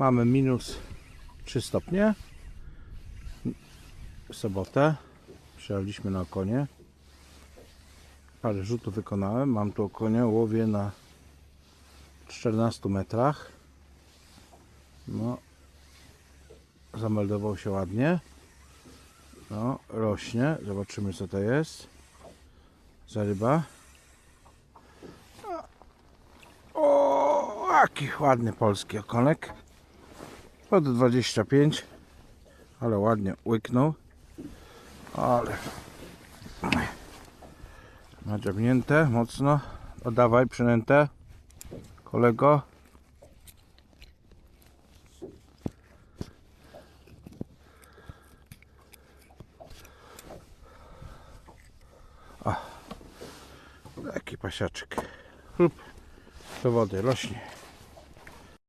Mamy minus 3 stopnie. W sobotę przyjechaliśmy na okonie. Parę rzutów wykonałem. Mam tu okonie, łowię na 14 metrach. No, zameldował się ładnie. No, rośnie. Zobaczymy co to jest. Za ryba. O, jaki ładny polski okonek. Od 25. Ale ładnie łyknął. Ale nadziabnięte mocno. Oddawaj przynętę. Kolego. Taki pasiaczek. Chlup do wody rośnie.